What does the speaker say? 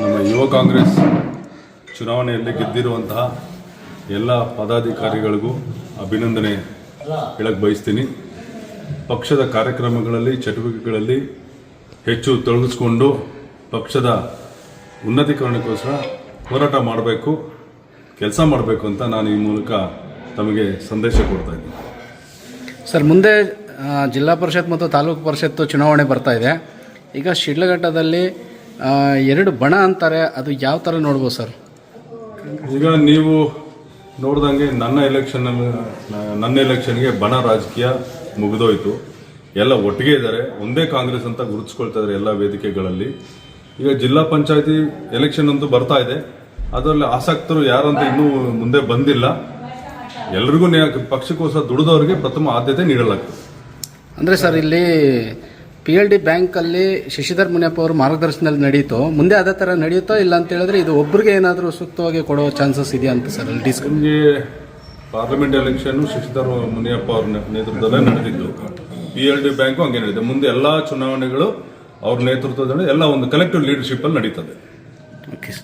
ನಮ್ಮ ಯುವ ಕಾಂಗ್ರೆಸ್ ಚುನಾವಣೆಯಲ್ಲಿ ಗೆದ್ದಿರುವಂತಹ ಎಲ್ಲ ಪದಾಧಿಕಾರಿಗಳಿಗೂ ಅಭಿನಂದನೆ ಹೇಳಕ್ಕೆ ಬಯಸ್ತೀನಿ. ಪಕ್ಷದ ಕಾರ್ಯಕ್ರಮಗಳಲ್ಲಿ, ಚಟುವಟಿಕೆಗಳಲ್ಲಿ ಹೆಚ್ಚು ತೊಡಗಿಸ್ಕೊಂಡು ಪಕ್ಷದ ಉನ್ನತೀಕರಣಕ್ಕೋಸ್ಕರ ಹೋರಾಟ ಮಾಡಬೇಕು, ಕೆಲಸ ಮಾಡಬೇಕು ಅಂತ ನಾನು ಈ ಮೂಲಕ ತಮಗೆ ಸಂದೇಶ ಕೊಡ್ತಾ ಇದ್ದೀನಿ. ಸರ್, ಮುಂದೆ ಜಿಲ್ಲಾ ಪರಿಷತ್ ಮತ್ತು ತಾಲೂಕು ಪರಿಷತ್ತು ಚುನಾವಣೆ ಬರ್ತಾ ಇದೆ. ಈಗ ಶಿಡ್ಲಘಟ್ಟದಲ್ಲಿ ಎರಡು ಬಣ ಅಂತಾರೆ ಅದು ಯಾವ ಥರ ನೋಡ್ಬೋದು ಸರ್? ಈಗ ನೀವು ನೋಡ್ದಂಗೆ ನನ್ನ ಎಲೆಕ್ಷನ್ ನನ್ನ ಎಲೆಕ್ಷನ್ಗೆ ಬಣ ರಾಜಕೀಯ ಮುಗಿದೋಯ್ತು. ಎಲ್ಲ ಒಟ್ಟಿಗೆ ಇದ್ದಾರೆ. ಒಂದೇ ಕಾಂಗ್ರೆಸ್ ಅಂತ ಗುರುತಿಸ್ಕೊಳ್ತಾ ಇದ್ದಾರೆ ಎಲ್ಲ ವೇದಿಕೆಗಳಲ್ಲಿ. ಈಗ ಜಿಲ್ಲಾ ಪಂಚಾಯತಿ ಎಲೆಕ್ಷನ್ ಅಂತೂ ಬರ್ತಾ ಇದೆ. ಅದರಲ್ಲಿ ಆಸಕ್ತರು ಯಾರಂತ ಇನ್ನೂ ಮುಂದೆ ಬಂದಿಲ್ಲ. ಎಲ್ರಿಗೂ ಪಕ್ಷಕ್ಕೋಸ್ಕರ ದುಡಿದವರಿಗೆ ಪ್ರಥಮ ಆದ್ಯತೆ ನೀಡಲಾಗ್ತದೆ. ಅಂದರೆ ಸರ್ ಇಲ್ಲಿ ಪಿ ಎಲ್ ಡಿ ಬ್ಯಾಂಕಲ್ಲಿ ಶಶಿಧರ್ ಮುನಿಯಪ್ಪ ಅವರು ಮಾರ್ಗದರ್ಶನದಲ್ಲಿ ನಡೀತು ಮುಂದೆ ಅದೇ ಥರ ನಡೆಯುತ್ತೋ ಇಲ್ಲ ಅಂತ ಹೇಳಿದ್ರೆ ಇದು ಒಬ್ಬರಿಗೆ ಏನಾದರೂ ಸೂಕ್ತವಾಗಿ ಕೊಡೋ ಚಾನ್ಸಸ್ ಇದೆಯಾ ಅಂತ ಸರ್ ಅಲ್ಲಿ ಡಿಸ್ಕ್ ನಿಮಗೆ ಪಾರ್ಲಿಮೆಂಟ್ ಎಲೆಕ್ಷನ್ನು ಶಶಿಧರ್ ಮುನಿಯಪ್ಪ ಅವ್ರ ನೇತೃತ್ವದಲ್ಲೇ ನಡೆದಿದ್ದು. ಪಿ ಎಲ್ ಡಿ ಬ್ಯಾಂಕು ಹಂಗೆ ನಡೆದಿದೆ ಮುಂದೆ ಎಲ್ಲಾ ಚುನಾವಣೆಗಳು ಅವ್ರ ನೇತೃತ್ವದಲ್ಲಿ ಎಲ್ಲ ಒಂದು ಕಲೆಕ್ಟಿವ್ ಲೀಡರ್ಶಿಪ್ ಅಲ್ಲಿ ನಡೀತದೆ. ಓಕೆ